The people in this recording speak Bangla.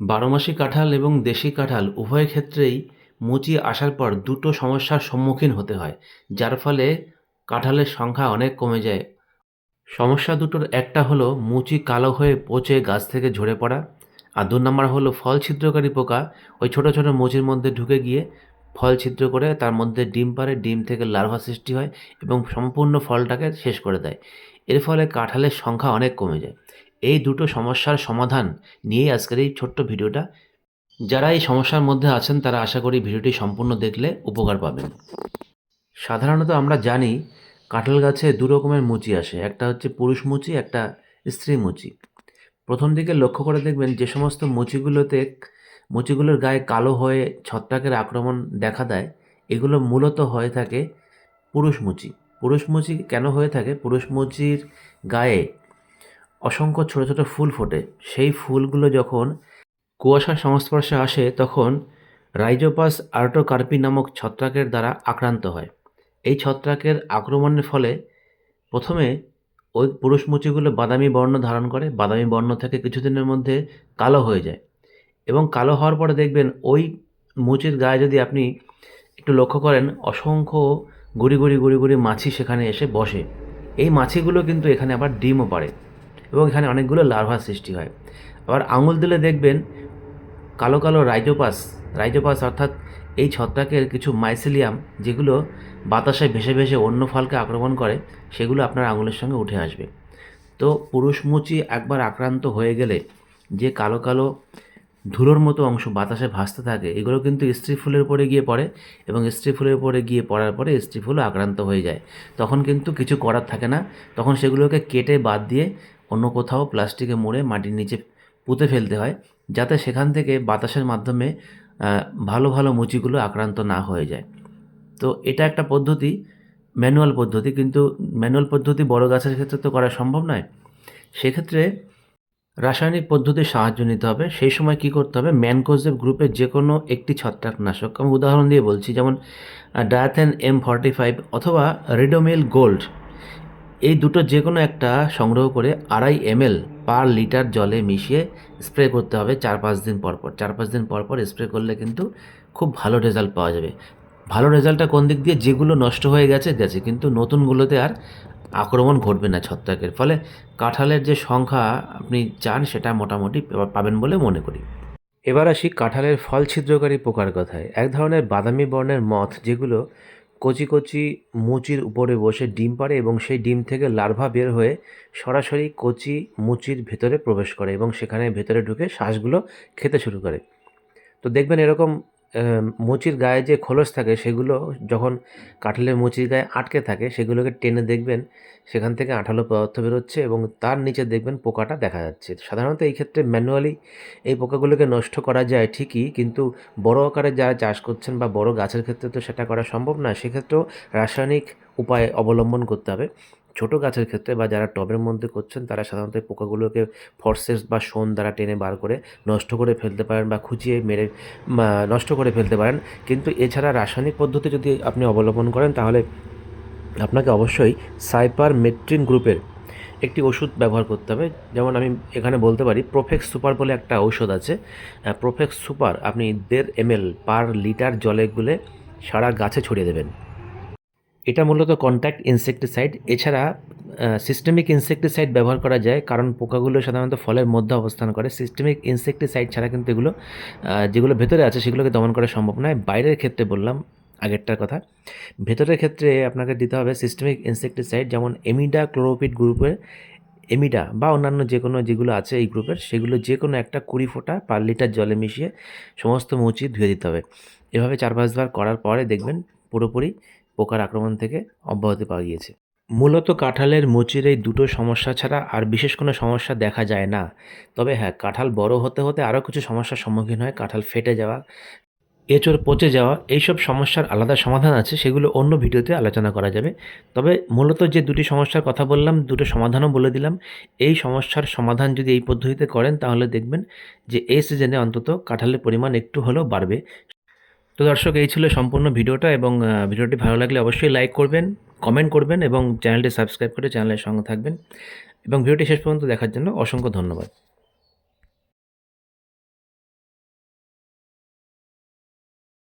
বারোমাসি কাঁঠাল এবং দেশি কাঁঠাল উভয় ক্ষেত্রেই মুচি আসার পর দুটো সমস্যার সম্মুখীন হতে হয়, যার ফলে কাঁঠালের সংখ্যা অনেক কমে যায়। সমস্যা দুটোর একটা হলো মুচি কালো হয়ে পচে গাছ থেকে ঝরে পড়া, আর দু নম্বর হলো ফল ছিদ্রকারী পোকা ওই ছোটো ছোটো মুচির মধ্যে ঢুকে গিয়ে ফল ছিদ্র করে তার মধ্যে ডিম পারে ডিম থেকে লার্ভা সৃষ্টি হয় এবং সম্পূর্ণ ফলটাকে শেষ করে দেয়। এর ফলে কাঁঠালের সংখ্যা অনেক কমে যায়। এই দুটো সমস্যার সমাধান নিয়েই আজকের এই ছোট্ট ভিডিওটা। যারা এই সমস্যার মধ্যে আছেন, তারা আশা করি ভিডিওটি সম্পূর্ণ দেখলে উপকার পাবেন। সাধারণত আমরা জানি, কাঁঠাল গাছে দু রকমের মুচি আসে। একটা হচ্ছে পুরুষ মুচি, একটা স্ত্রী মুচি। প্রথম দিকে লক্ষ্য করে দেখবেন যে সমস্ত মুচিগুলোতে, মুচিগুলোর গায়ে কালো হয়ে ছত্রাকের আক্রমণ দেখা দেয়। এগুলো মূলত হয়ে থাকে পুরুষ মুচি। পুরুষ মুচি কেন হয়ে থাকে? পুরুষ মুচির গায়ে অসংখ্য ছোট ছোট ফুল ফোটে। সেই ফুলগুলো যখন কুয়াশার সংস্পর্শে আসে, তখন রাইজোপাস আর্টোকার্পি নামক ছত্রাকের দ্বারা আক্রান্ত হয়। এই ছত্রাকের আক্রমণের ফলে প্রথমে ওই পুরুষ মুচিগুলো বাদামি বর্ণ ধারণ করে, বাদামি বর্ণ থেকে কিছুদিনের মধ্যে কালো হয়ে যায় এবং কালো হওয়ার পরে দেখবেন ওই মুচির গায়ে যদি আপনি একটু লক্ষ্য করেন, অসংখ্য গুড়ি গুড়ি গুড়ি গুড়ি মাছি সেখানে এসে বসে। এই মাছিগুলো কিন্তু এখানে আবার ডিমও পারে এবং এখানে অনেকগুলো লার্ভা সৃষ্টি হয়। আবার আঙুল দিলে দেখবেন কালো কালো রাইজোপাস রাইজোপাস অর্থাৎ এই ছত্রাকের কিছু মাইসিলিয়াম যেগুলো বাতাসে ভেসে ভেসে অন্য ফলকে আক্রমণ করে, সেগুলো আপনার আঙুলের সঙ্গে উঠে আসবে। তো পুরুষ মুচি একবার আক্রান্ত হয়ে গেলে যে কালো কালো ধুলোর মতো অংশ বাতাসে ভাসতে থাকে, এগুলো কিন্তু স্ত্রী ফুলের উপরে গিয়ে পড়ে এবং স্ত্রী ফুলের উপরে গিয়ে পড়ার পরে স্ত্রী ফুলও আক্রান্ত হয়ে যায়। তখন কিন্তু কিছু করার থাকে না, তখন সেগুলোকে কেটে বাদ দিয়ে অন্য কোথাও প্লাস্টিকে মুড়ে মাটির নিচে পুঁতে ফেলতে হয়, যাতে সেখান থেকে বাতাসের মাধ্যমে ভালো ভালো মুচিগুলো আক্রান্ত না হয়ে যায়। তো এটা একটা পদ্ধতি, ম্যানুয়াল পদ্ধতি, কিন্তু ম্যানুয়াল পদ্ধতি বড় গাছের ক্ষেত্রে তো করা সম্ভব নয়। সেক্ষেত্রে রাসায়নিক পদ্ধতির সাহায্য নিতে হবে। সেই সময় কি করতে হবে? ম্যানকোজেব গ্রুপের যে কোনো একটি ছত্রাকনাশক, আমি উদাহরণ দিয়ে বলছি, যেমন ডায়াথেন এম ফর্টি ফাইভ অথবা রিডোমিল গোল্ড। এই দুটো যে কোনো একটা সংগ্রহ করে আড়াই এমএল পার লিটার জলে মিশিয়ে স্প্রে করতে হবে চার পাঁচ দিন পর পর। চার পাঁচ দিন পর পর স্প্রে করলে কিন্তু খুব ভালো রেজাল্ট পাওয়া যাবে। ভালো রেজাল্টটা কোন দিক দিয়ে যেগুলো নষ্ট হয়ে গেছে গেছে, কিন্তু নতুনগুলোতে আর আক্রমণ ঘটবে না ছত্রাকের। ফলে কাঁঠালের যে সংখ্যা আপনি চান সেটা মোটামুটি পাবেন বলে মনে করি। এবার আসি কাঁঠালের ফল ছিদ্রকারী পোকার কথায়। এক ধরনের বাদামি বর্ণের মথ যেগুলো কচি কচি মুচির উপরে বসে ডিম পাড়ে এবং সেই ডিম থেকে লার্ভা বের হয়ে সরাসরি কচি মুচির ভেতরে প্রবেশ করে এবং সেখানে ভেতরে ঢুকে শ্বাসগুলো খেতে শুরু করে। তো দেখবেন এরকম মুচির গায়ে যে খোলস থাকে, সেগুলো যখন কাঁঠালের মুচির গায়ে আটকে থাকে, সেগুলোকে টেনে দেখবেন, সেখান থেকে আঠালো পদার্থ বেরোচ্ছে এবং তার নিচে দেখবেন পোকাটা দেখা যাচ্ছে। সাধারণত এই ক্ষেত্রে ম্যানুয়ালি এই পোকাগুলোকে নষ্ট করা যায় ঠিকই, কিন্তু বড় আকারে যারা চাষ করছেন বা বড় গাছের ক্ষেত্রে তো সেটা করা সম্ভব না। সেক্ষেত্রেও রাসায়নিক উপায় অবলম্বন করতে হবে। ছোটো গাছের ক্ষেত্রে বা যারা টবের মধ্যে করছেন, তারা সাধারণত পোকাগুলোকে ফর্সেস বা শোন দ্বারা টেনে বার করে নষ্ট করে ফেলতে পারেন বা খুঁচিয়ে মেরে নষ্ট করে ফেলতে পারেন। কিন্তু এছাড়া রাসায়নিক পদ্ধতি যদি আপনি অবলম্বন করেন, তাহলে আপনাকে অবশ্যই সাইপার মেট্রিন গ্রুপের একটি ওষুধ ব্যবহার করতে হবে। যেমন আমি এখানে বলতে পারি, প্রোফেক্স সুপার বলে একটা ঔষধ আছে। প্রোফেক্স সুপার আপনি দেড় এমএল পার লিটার জলে গুলে সারা গাছে ছড়িয়ে দেবেন। এটা মূলত কন্ট্যাক্ট ইনসেকটিসাইড এছাড়া সিস্টেমিক ইনসেকটিসাইড ব্যবহার করা যায়, কারণ পোকাগুলো সাধারণত ফলের মধ্যে অবস্থান করে। সিস্টেমিক ইনসেকটিসাইড ছাড়া কিন্তু এগুলো যেগুলো ভেতরে আছে সেগুলোকে দমন করা সম্ভব নয়। বাইরের ক্ষেত্রে বললাম, আগেরটার কথা। ভেতরের ক্ষেত্রে আপনাকে দিতে হবে সিস্টেমিক ইনসেকটিসাইড যেমন এমিডা ক্লোরোপিড গ্রুপের এমিডা বা অন্যান্য যে কোনো যেগুলো আছে এই গ্রুপের সেগুলো যে কোনো একটা কুড়ি ফোঁটা পার লিটার জলে মিশিয়ে সমস্ত মুচি ধুয়ে দিতে হবে। এভাবে চার পাঁচবার করার পরে দেখবেন পুরোপুরি পোকার আক্রমণ থেকে অব্যাহতি পাওয়া গিয়েছে। মূলত কাঁঠালের মুচির এই দুটো সমস্যা ছাড়া আর বিশেষ কোনো সমস্যা দেখা যায় না। তবে হ্যাঁ কাঁঠাল বড় হতে হতে আরও কিছু সমস্যার সম্মুখীন হয়। কাঁঠাল ফেটে যাওয়া, এঁচড় পচে যাওয়া, এইসব সমস্যার আলাদা সমাধান আছে, সেগুলো অন্য ভিডিওতে আলোচনা করা যাবে। তবে মূলত যে দুটি সমস্যার কথা বললাম, দুটো সমাধানও বলে দিলাম। এই সমস্যার সমাধান যদি এই পদ্ধতিতে করেন, তাহলে দেখবেন যে এই সিজনে অন্তত কাঁঠালের পরিমাণ একটু হলেও বাড়বে। তো দর্শক, এই ছিল সম্পূর্ণ ভিডিওটা এবং ভিডিওটি ভালো লাগলে অবশ্যই লাইক করবেন, কমেন্ট করবেন এবং চ্যানেলটি সাবস্ক্রাইব করে চ্যানেলের সঙ্গে থাকবেন। এবং ভিডিওটি শেষ পর্যন্ত দেখার জন্য অসংখ্য ধন্যবাদ।